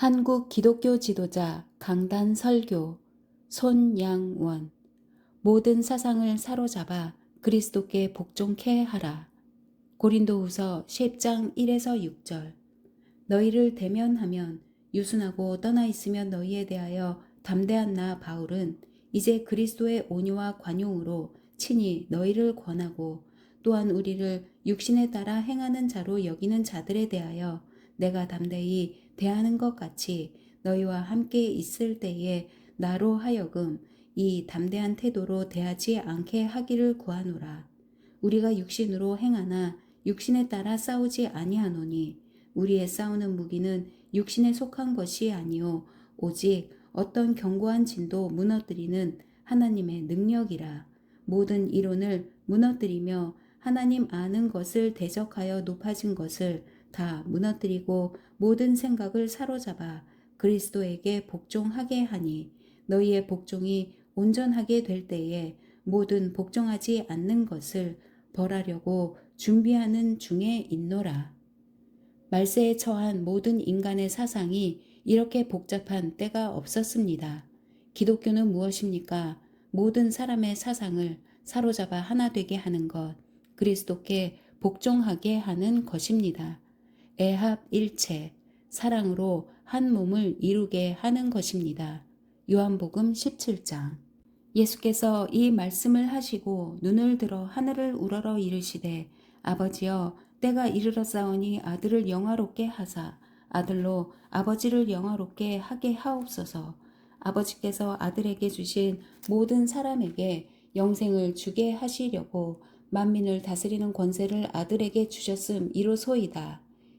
한국 기독교 지도자 강단 설교 손양원 모든 사상을 사로잡아 그리스도께 복종케 하라. 고린도후서 10장 1에서 6절 너희를 대면하면 유순하고 떠나 있으면 너희에 대하여 담대한 나 바울은 이제 그리스도의 온유와 관용으로 친히 너희를 권하고 또한 우리를 육신에 따라 행하는 자로 여기는 자들에 대하여 내가 담대히 대하는 것 같이 너희와 함께 있을 때에 나로 하여금 이 담대한 태도로 대하지 않게 하기를 구하노라. 우리가 육신으로 행하나 육신에 따라 싸우지 아니하노니 우리의 싸우는 무기는 육신에 속한 것이 아니요 오직 어떤 견고한 진도 무너뜨리는 하나님의 능력이라 모든 이론을 무너뜨리며 하나님 아는 것을 대적하여 높아진 것을 다 무너뜨리고 모든 생각을 사로잡아 그리스도에게 복종하게 하니 너희의 복종이 온전하게 될 때에 모든 복종하지 않는 것을 벌하려고 준비하는 중에 있노라. 말세에 처한 모든 인간의 사상이 이렇게 복잡한 때가 없었습니다. 기독교는 무엇입니까? 모든 사람의 사상을 사로잡아 하나 되게 하는 것, 그리스도께 복종하게 하는 것입니다. 애합 일체, 사랑으로 한 몸을 이루게 하는 것입니다. 요한복음 17장. 예수께서 이 말씀을 하시고 눈을 들어 하늘을 우러러 이르시되 아버지여 때가 이르렀사오니 아들을 영화롭게 하사 아들로 아버지를 영화롭게 하게 하옵소서 아버지께서 아들에게 주신 모든 사람에게 영생을 주게 하시려고 만민을 다스리는 권세를 아들에게 주셨음 이로소이다.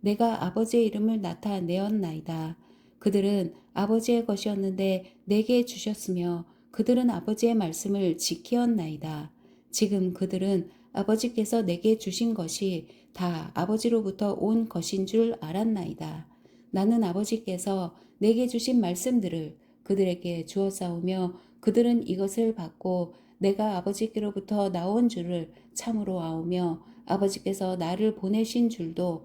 내가 아버지의 이름을 나타내었나이다. 그들은 아버지의 것이었는데 내게 주셨으며 그들은 아버지의 말씀을 지키었나이다. 지금 그들은 아버지께서 내게 주신 것이 다 아버지로부터 온 것인 줄 알았나이다. 나는 아버지께서 내게 주신 말씀들을 그들에게 주었사오며 그들은 이것을 받고 내가 아버지께로부터 나온 줄을 참으로 아오며 아버지께서 나를 보내신 줄도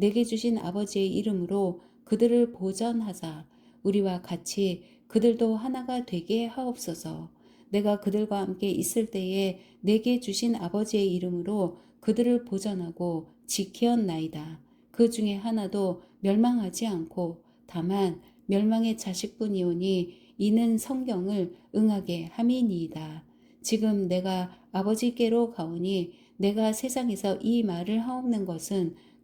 내게 주신 아버지의 이름으로 그들을 보전하사 우리와 같이 그들도 하나가 되게 하옵소서. 내가 그들과 함께 있을 때에 내게 주신 아버지의 이름으로 그들을 보전하고 지키었나이다. 그 중에 하나도 멸망하지 않고 다만 멸망의 자식뿐이오니 이는 성경을 응하게 함이니이다. 지금 내가 아버지께로 가오니 내가 세상에서 이 말을 하옵는 것은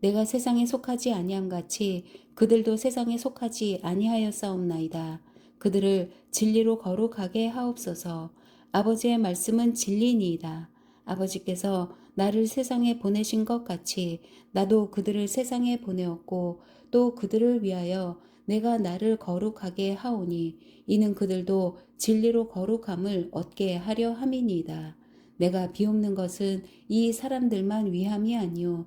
내가 세상에 속하지 아니함 같이 그들도 세상에 속하지 아니하였사옵나이다. 그들을 진리로 거룩하게 하옵소서. 아버지의 말씀은 진리니이다. 아버지께서 나를 세상에 보내신 것 같이 나도 그들을 세상에 보내었고 또 그들을 위하여 내가 나를 거룩하게 하오니 이는 그들도 진리로 거룩함을 얻게 하려 함이니이다. 내가 비옵는 것은 이 사람들만 위함이 아니요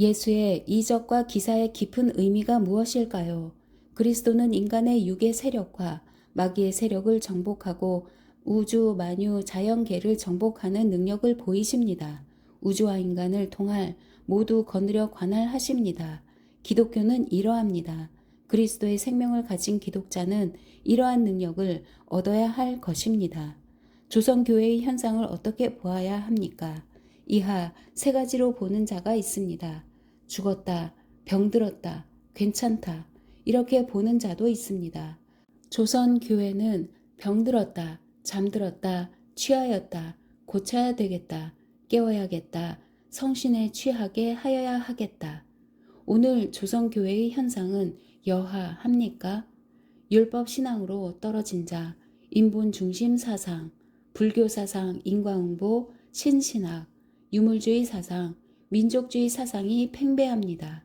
예수의 이적과 기사의 깊은 의미가 무엇일까요? 그리스도는 인간의 육의 세력과 마귀의 세력을 정복하고 우주, 만유, 자연계를 정복하는 능력을 보이십니다. 우주와 인간을 통할 모두 거느려 관할하십니다. 기독교는 이러합니다. 그리스도의 생명을 가진 기독자는 이러한 능력을 얻어야 할 것입니다. 조선교회의 현상을 어떻게 보아야 합니까? 이하 세 가지로 보는 자가 있습니다. 죽었다, 병들었다, 괜찮다, 이렇게 보는 자도 있습니다. 조선교회는 병들었다, 잠들었다, 취하였다, 고쳐야 되겠다, 깨워야겠다, 성신에 취하게 하여야 하겠다. 오늘 조선교회의 현상은 여하합니까? 율법 신앙으로 떨어진 자, 인본 중심 사상, 불교 사상, 인과응보, 신신학, 유물주의 사상, 민족주의 사상이 팽배합니다.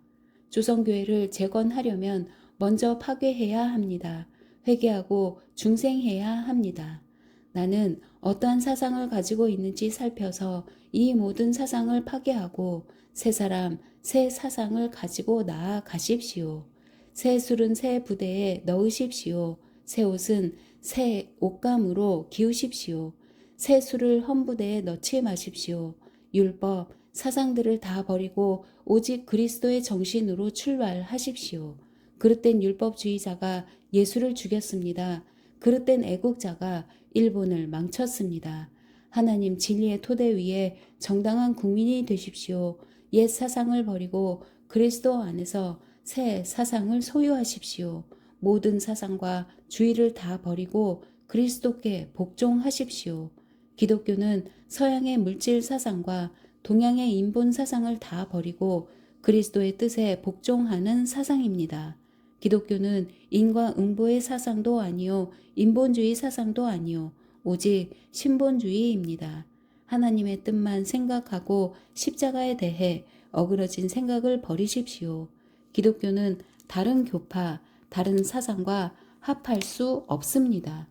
조선교회를 재건하려면 먼저 파괴해야 합니다. 회개하고 중생해야 합니다. 나는 어떠한 사상을 가지고 있는지 살펴서 이 모든 사상을 파괴하고 새 사람, 새 사상을 가지고 나아가십시오. 새 술은 새 부대에 넣으십시오. 새 옷은 새 옷감으로 기우십시오. 새 술을 험부대에 넣지 마십시오. 율법, 사상들을 다 버리고 오직 그리스도의 정신으로 출발하십시오. 그릇된 율법주의자가 예수를 죽였습니다. 그릇된 애국자가 일본을 망쳤습니다. 하나님 진리의 토대 위에 정당한 국민이 되십시오. 옛 사상을 버리고 그리스도 안에서 새 사상을 소유하십시오. 모든 사상과 주의를 다 버리고 그리스도께 복종하십시오. 기독교는 서양의 물질 사상과 동양의 인본 사상을 다 버리고 그리스도의 뜻에 복종하는 사상입니다. 기독교는 인과 응보의 사상도 아니요 인본주의 사상도 아니요 오직 신본주의입니다. 하나님의 뜻만 생각하고 십자가에 대해 어그러진 생각을 버리십시오. 기독교는 다른 교파, 다른 사상과 합할 수 없습니다.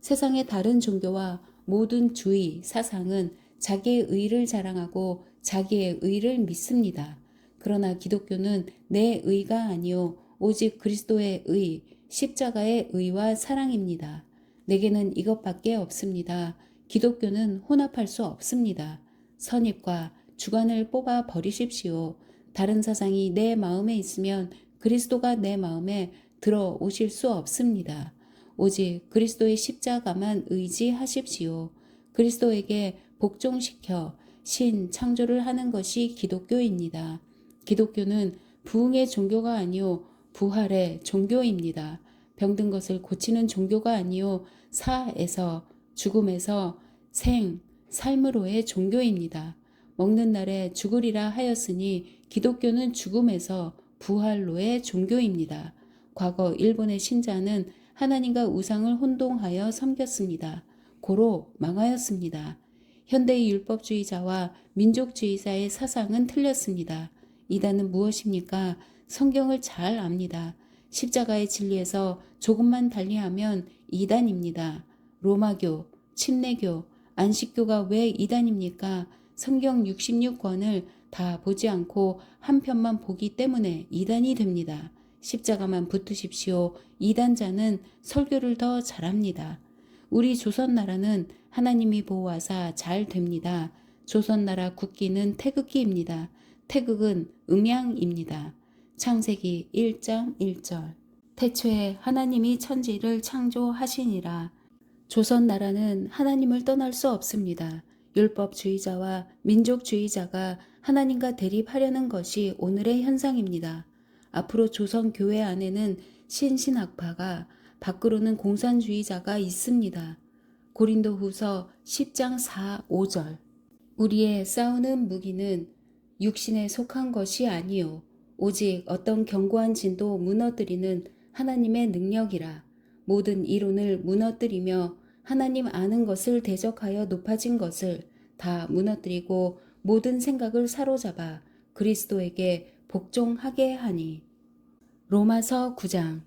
세상의 다른 종교와 모든 주의, 사상은 자기의 의를 자랑하고 자기의 의를 믿습니다. 그러나 기독교는 내 의가 아니요 오직 그리스도의 의, 십자가의 의와 사랑입니다. 내게는 이것밖에 없습니다. 기독교는 혼합할 수 없습니다. 선입과 주관을 뽑아 버리십시오. 다른 사상이 내 마음에 있으면 그리스도가 내 마음에 들어오실 수 없습니다. 오직 그리스도의 십자가만 의지하십시오. 그리스도에게 복종시켜 신 창조를 하는 것이 기독교입니다. 기독교는 부흥의 종교가 아니요 부활의 종교입니다. 병든 것을 고치는 종교가 아니요 사에서 죽음에서 생 삶으로의 종교입니다. 먹는 날에 죽으리라 하였으니 기독교는 죽음에서 부활로의 종교입니다. 과거 일본의 신자는 하나님과 우상을 혼동하여 섬겼습니다. 고로 망하였습니다. 현대의 율법주의자와 민족주의자의 사상은 틀렸습니다. 이단은 무엇입니까? 성경을 잘 압니다. 십자가의 진리에서 조금만 달리하면 이단입니다. 로마교, 침례교, 안식교가 왜 이단입니까? 성경 66권을 다 보지 않고 한 편만 보기 때문에 이단이 됩니다. 십자가만 붙으십시오. 이단자는 설교를 더 잘합니다. 우리 조선 나라는 하나님이 보호하사 잘 됩니다. 조선나라 국기는 태극기입니다. 태극은 음양입니다. 창세기 1장 1절 태초에 하나님이 천지를 창조하시니라. 조선나라는 하나님을 떠날 수 없습니다. 율법주의자와 민족주의자가 하나님과 대립하려는 것이 오늘의 현상입니다. 앞으로 조선 교회 안에는 신신학파가 밖으로는 공산주의자가 있습니다. 고린도 후서 10장 4, 5절. 우리의 싸우는 무기는 육신에 속한 것이 아니요. 오직 어떤 견고한 진도 무너뜨리는 하나님의 능력이라. 모든 이론을 무너뜨리며 하나님 아는 것을 대적하여 높아진 것을 다 무너뜨리고 모든 생각을 사로잡아 그리스도에게 복종하게 하니. 로마서 9장.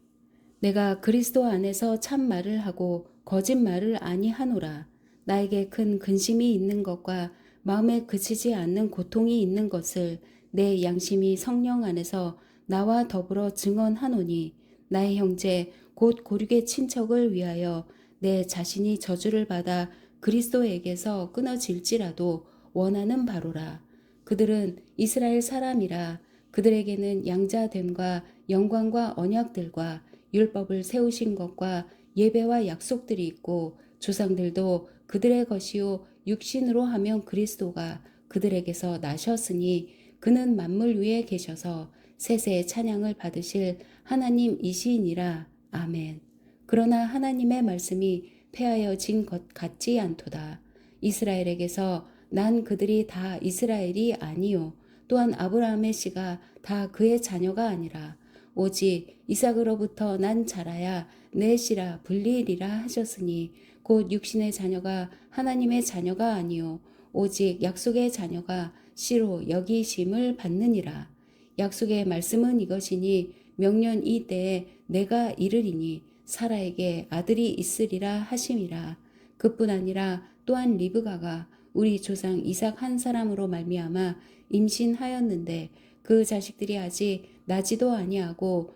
내가 그리스도 안에서 참 말을 하고 거짓말을 아니하노라 나에게 큰 근심이 있는 것과 마음에 그치지 않는 고통이 있는 것을 내 양심이 성령 안에서 나와 더불어 증언하노니 나의 형제 곧 고륙의 친척을 위하여 내 자신이 저주를 받아 그리스도에게서 끊어질지라도 원하는 바로라. 그들은 이스라엘 사람이라 그들에게는 양자됨과 영광과 언약들과 율법을 세우신 것과 예배와 약속들이 있고 조상들도 그들의 것이요 육신으로 하면 그리스도가 그들에게서 나셨으니 그는 만물 위에 계셔서 세세의 찬양을 받으실 하나님이시니라. 아멘. 그러나 하나님의 말씀이 폐하여진 것 같지 않도다. 이스라엘에게서 난 그들이 다 이스라엘이 아니요. 또한 아브라함의 씨가 다 그의 자녀가 아니라 오직 이삭으로부터 난 자라야 내 씨라 불리리라 하셨으니 곧 육신의 자녀가 하나님의 자녀가 아니요 오직 약속의 자녀가 씨로 여기심을 받느니라. 약속의 말씀은 이것이니 명년 이 때에 내가 이르리니 사라에게 아들이 있으리라 하심이라. 그뿐 아니라 또한 리브가가 우리 조상 이삭 한 사람으로 말미암아 임신하였는데 그 자식들이 아직 나지도 아니하고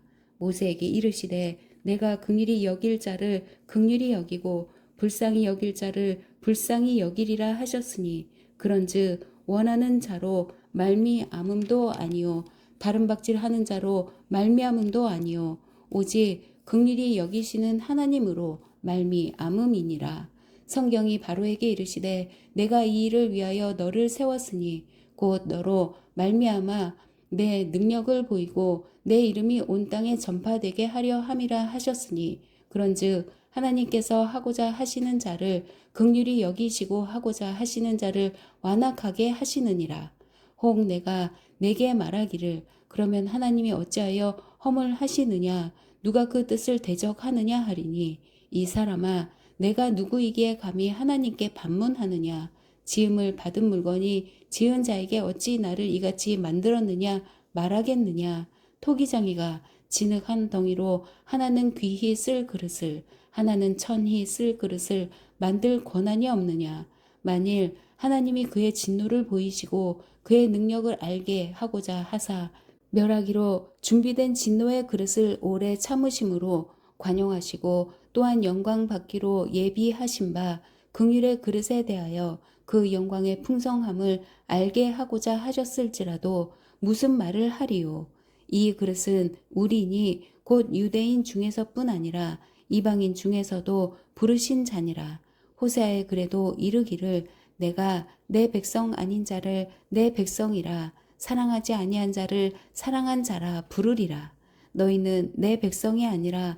모세에게 이르시되 내가 긍휼히 여길 자를 긍휼히 여기고 불쌍히 여길 자를 불쌍히 여기리라 하셨으니 그런즉 원하는 자로 말미암음도 아니요 다른 박질하는 자로 말미암음도 아니요 오직 긍휼히 여기시는 하나님으로 말미암음이니라. 성경이 바로에게 이르시되 내가 이 일을 위하여 너를 세웠으니 곧 너로 말미암아 내 능력을 보이고 내 이름이 온 땅에 전파되게 하려 함이라 하셨으니 그런즉 하나님께서 하고자 하시는 자를 극률이 여기시고 하고자 하시는 자를 완악하게 하시느니라. 혹 내가 내게 말하기를 그러면 하나님이 어찌하여 허물 하시느냐? 누가 그 뜻을 대적하느냐? 하리니 이 사람아 내가 누구이기에 감히 하나님께 반문하느냐 지음을 받은 물건이 지은 자에게 어찌 나를 이같이 만들었느냐 말하겠느냐. 토기장이가 진흙 한 덩이로 하나는 귀히 쓸 그릇을 하나는 천히 쓸 그릇을 만들 권한이 없느냐. 만일 하나님이 그의 진노를 보이시고 그의 능력을 알게 하고자 하사 멸하기로 준비된 진노의 그릇을 오래 참으심으로 관용하시고 또한 영광 받기로 예비하신 바 긍휼의 그릇에 대하여 그 영광의 풍성함을 알게 하고자 하셨을지라도 무슨 말을 하리요? 이 그릇은 우리니 곧 유대인 중에서뿐 아니라 이방인 중에서도 부르신 자니라. 호세아의 그래도 이르기를 내가 내 백성 아닌 자를 내 백성이라. 사랑하지 아니한 자를 사랑한 자라 부르리라. 너희는 내 백성이 아니라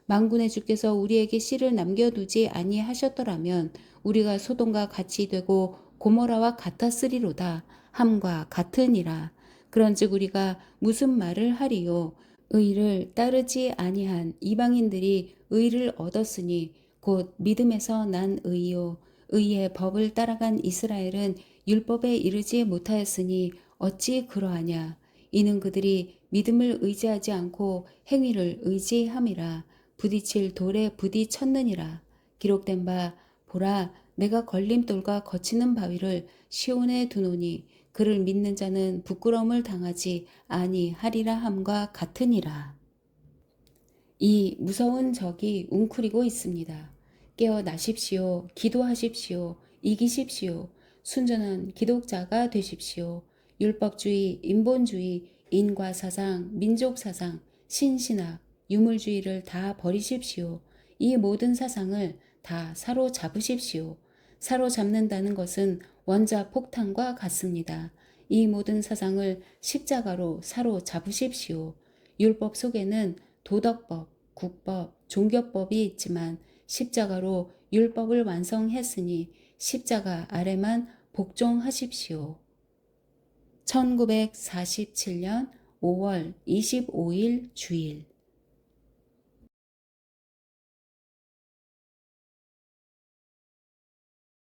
망군의 주께서 우리에게 씨를 남겨두지 아니하셨더라면 우리가 소돔과 같이 되고 고모라와 같았으리로다. 함과 같으니라. 그런즉 우리가 무슨 말을 하리요? 의를 따르지 아니한 이방인들이 의를 얻었으니 곧 믿음에서 난 의요. 의의 법을 따라간 이스라엘은 율법에 이르지 못하였으니 어찌 그러하냐? 이는 그들이 믿음을 의지하지 않고 행위를 의지함이라 부딪힐 돌에 부딪혔느니라 기록된 바 보라 내가 걸림돌과 거치는 바위를 시온에 두노니 그를 믿는 자는 부끄러움을 당하지 아니하리라 함과 같으니라. 이 무서운 적이 웅크리고 있습니다. 깨어나십시오. 기도하십시오. 이기십시오. 순전한 기독자가 되십시오. 율법주의, 인본주의, 인과사상, 민족사상, 신신학, 유물주의를 다 버리십시오. 이 모든 사상을 다 사로잡으십시오. 사로잡는다는 것은 원자 폭탄과 같습니다. 이 모든 사상을 십자가로 사로잡으십시오. 율법 속에는 도덕법, 국법, 종교법이 있지만 십자가로 율법을 완성했으니 십자가 아래만 복종하십시오. 1947년 5월 25일 주일